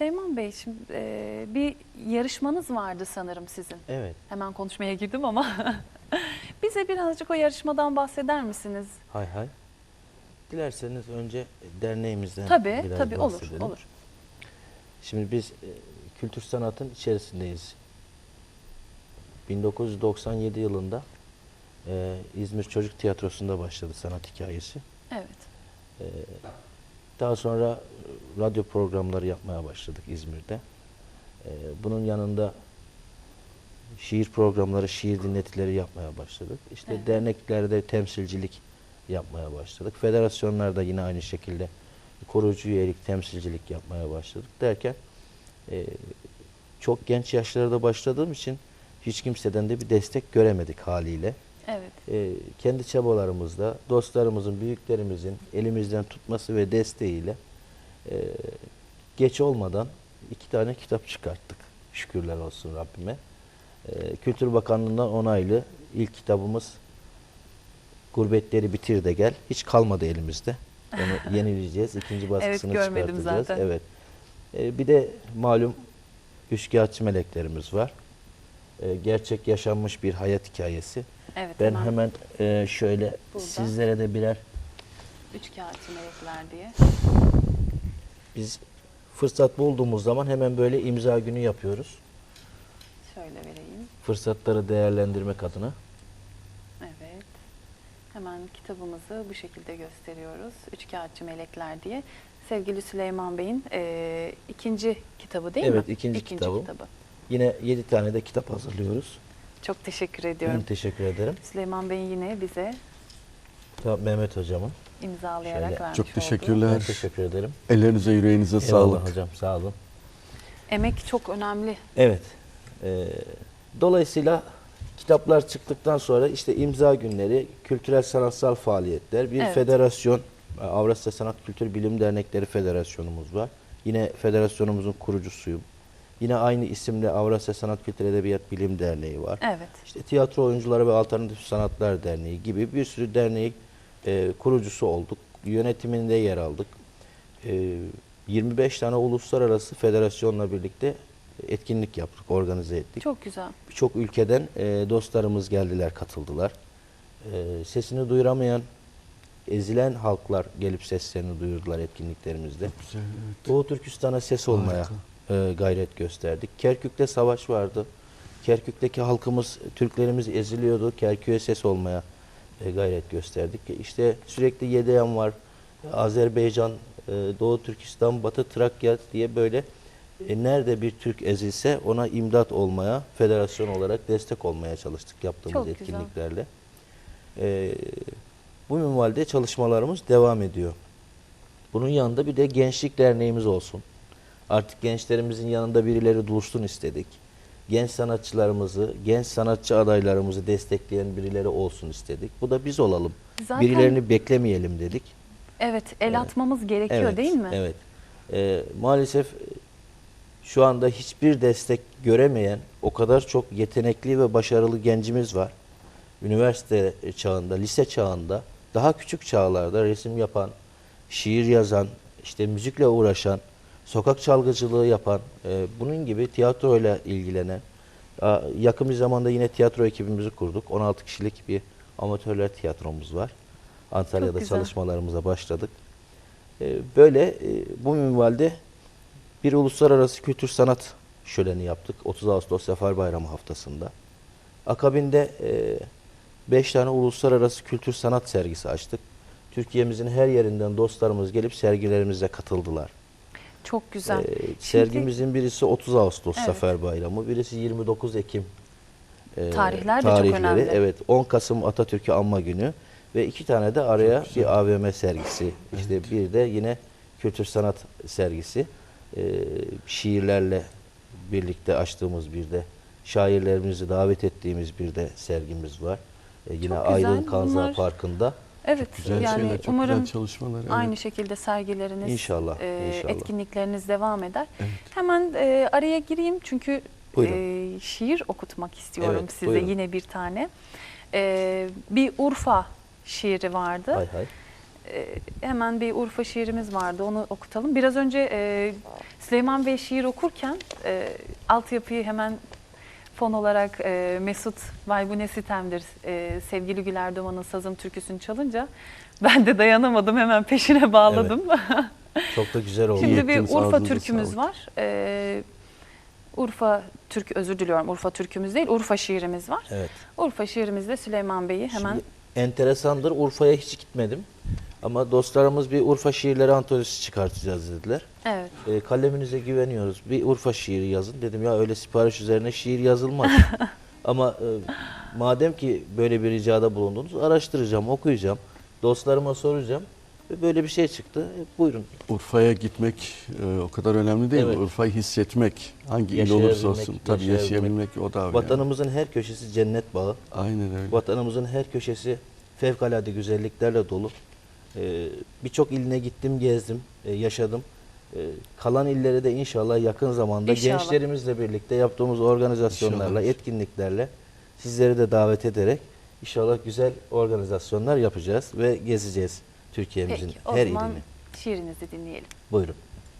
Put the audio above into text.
Süleyman Bey şimdi e, bir yarışmanız vardı sanırım sizin. Evet. Hemen konuşmaya girdim ama bize birazcık o yarışmadan bahseder misiniz? Hay hay. Dilerseniz önce derneğimizden Tabii biraz tabii olur bahsedelim. olur. Şimdi biz e, kültür sanatın içerisindeyiz. 1997 yılında e, İzmir Çocuk Tiyatrosu'nda başladı sanat hikayesi. Evet. E, daha sonra e, radyo programları yapmaya başladık İzmir'de. E, bunun yanında şiir programları, şiir dinletileri yapmaya başladık. İşte Evet. derneklerde temsilcilik yapmaya başladık. Federasyonlarda yine aynı şekilde koruyucu üyelik, temsilcilik yapmaya başladık derken e, çok genç yaşlarda başladığım için hiç kimseden de bir destek göremedik haliyle. Evet. E, kendi çabalarımızla, dostlarımızın, büyüklerimizin elimizden tutması ve desteğiyle e, geç olmadan iki tane kitap çıkarttık. Şükürler olsun Rabbime. E, Kültür Bakanlığı'ndan onaylı ilk kitabımız Gurbetleri Bitir de Gel. Hiç kalmadı elimizde. Onu yenileyeceğiz. İkinci baskısını görmedim çıkartacağız. zaten. Evet. E, bir de malum Üçkağıtçı Meleklerimiz var. E, gerçek yaşanmış bir hayat hikayesi. Evet. Ben hemen e, şöyle Burada. sizlere de birer üç kağıtçı melekler diye. biz fırsat bulduğumuz zaman hemen böyle imza günü yapıyoruz. Şöyle vereyim. Fırsatları değerlendirmek adına. Evet. Hemen kitabımızı bu şekilde gösteriyoruz. Üç kağıtçı melekler diye. Sevgili Süleyman Bey'in e, ikinci kitabı değil mi? Evet, ikinci kitabı. kitabı. Yine 7 tane de kitap hazırlıyoruz. Çok teşekkür Ben ediyorum. teşekkür ederim. Süleyman Bey'in yine bize Tabii Mehmet hocamın. imzalayarak Şöyle. vermiş Çok teşekkürler. Ben teşekkür ederim. Ellerinize yüreğinize Eyvallah sağlık. hocam sağ olun. Emek çok önemli. Evet. e, dolayısıyla kitaplar çıktıktan sonra işte imza günleri, kültürel sanatsal faaliyetler, bir Evet. federasyon, Avrasya Sanat Kültür Bilim Dernekleri Federasyonumuz var. Yine federasyonumuzun kurucusuyum. Yine aynı isimle Avrasya Sanat Kültür Edebiyat Bilim Derneği var. Evet. İşte Tiyatro Oyuncuları ve Alternatif Sanatlar Derneği gibi bir sürü derneği e, kurucusu olduk. Yönetiminde yer aldık. E, 25 tane uluslararası federasyonla birlikte etkinlik yaptık, organize ettik. Çok güzel. Birçok ülkeden e, dostlarımız geldiler, katıldılar. E, sesini duyuramayan, ezilen halklar gelip seslerini duyurdular etkinliklerimizde. Güzel, evet. Doğu Türkistan'a ses olmaya Harika. E, gayret gösterdik. Kerkük'te savaş vardı. Kerkük'teki halkımız, Türklerimiz eziliyordu. Kerkük'e ses olmaya e, gayret gösterdik. İşte sürekli Yedeyan var. Azerbaycan, e, Doğu Türkistan, Batı Trakya diye böyle e, nerede bir Türk ezilse ona imdat olmaya, federasyon olarak destek olmaya çalıştık yaptığımız Çok etkinliklerle. E, bu minvalde çalışmalarımız devam ediyor. Bunun yanında bir de gençlik derneğimiz olsun. Artık gençlerimizin yanında birileri dursun istedik. Genç sanatçılarımızı, genç sanatçı adaylarımızı destekleyen birileri olsun istedik. Bu da biz olalım. Zaten- Birilerini beklemeyelim dedik. Evet, el atmamız gerekiyor Evet, değil mi? Evet. Ee, maalesef e, şu anda hiçbir destek göremeyen o kadar çok yetenekli ve başarılı gencimiz var. Üniversite çağında, lise çağında, daha küçük çağlarda resim yapan, şiir yazan, işte müzikle uğraşan, sokak çalgıcılığı yapan, e, bunun gibi tiyatroyla ilgilenen, a, yakın bir zamanda yine tiyatro ekibimizi kurduk. 16 kişilik bir amatörler tiyatromuz var. Antalya'da çalışmalarımıza başladık. E, Böyle e, bu minvalde bir uluslararası kültür sanat şöleni yaptık. 30 Ağustos Zafer Bayramı haftasında. Akabinde 5 tane uluslararası kültür sanat sergisi açtık. Türkiye'mizin her yerinden dostlarımız gelip sergilerimize katıldılar. Çok güzel. Ee, Şimdi- sergimizin birisi 30 Ağustos Evet. Zafer Bayramı, birisi 29 Ekim e, Tarihler de çok tarihleri. önemli. Evet, 10 Kasım Atatürk'ü anma günü ve iki tane de araya bir AVM sergisi. İşte bir de yine kültür sanat sergisi. Ee, şiirlerle birlikte açtığımız bir de şairlerimizi davet ettiğimiz bir de sergimiz var. Ee, yine. Aydın Kanza Bunlar- Parkı'nda. Evet, Güzel yani şeyler, çok umarım güzel çalışmalar. evet. aynı şekilde sergileriniz, İnşallah, e, inşallah. etkinlikleriniz devam eder. Evet. Hemen e, araya gireyim çünkü Buyurun. e, şiir okutmak istiyorum Evet, size buyurun. yine bir tane. E, bir Urfa şiiri vardı. Hay hay. e, hemen bir Urfa şiirimiz vardı onu okutalım. Biraz önce e, Süleyman Bey şiir okurken e, altyapıyı hemen fon olarak e, Mesut Vay bu ne sitemdir e, sevgili Gül Erdoğan'ın sazım türküsünü çalınca ben de dayanamadım hemen peşine bağladım. Çok da güzel oldu. Şimdi bir Urfa türkümüz var. Ee, Urfa Türk özür diliyorum. Urfa türkümüz değil. Urfa şiirimiz var. Evet. Urfa şiirimizde Süleyman Bey'i hemen Şimdi enteresandır. Urfa'ya hiç gitmedim. Ama dostlarımız bir Urfa şiirleri antolojisi çıkartacağız dediler. evet. E, kaleminize güveniyoruz. Bir Urfa şiiri yazın. Dedim ya öyle sipariş üzerine şiir yazılmaz. Ama e, madem ki böyle bir ricada bulundunuz araştıracağım, okuyacağım. Dostlarıma soracağım. Ve böyle bir şey çıktı. E, buyurun. Urfa'ya gitmek e, o kadar önemli değil Evet. mi? Urfa'yı hissetmek, hangi il olursa olsun tabii yaşayabilmek. o da. Vatanımızın her köşesi cennet bağı. Aynen öyle. Vatanımızın her köşesi fevkalade güzelliklerle dolu. Ee, Birçok iline gittim, gezdim, e, yaşadım. Ee, kalan illere de inşallah yakın zamanda İnşallah. gençlerimizle birlikte yaptığımız organizasyonlarla, İnşallah. etkinliklerle sizleri de davet ederek inşallah güzel organizasyonlar yapacağız ve gezeceğiz Türkiye'mizin Peki o her zaman ilini. şiirinizi dinleyelim. Buyurun.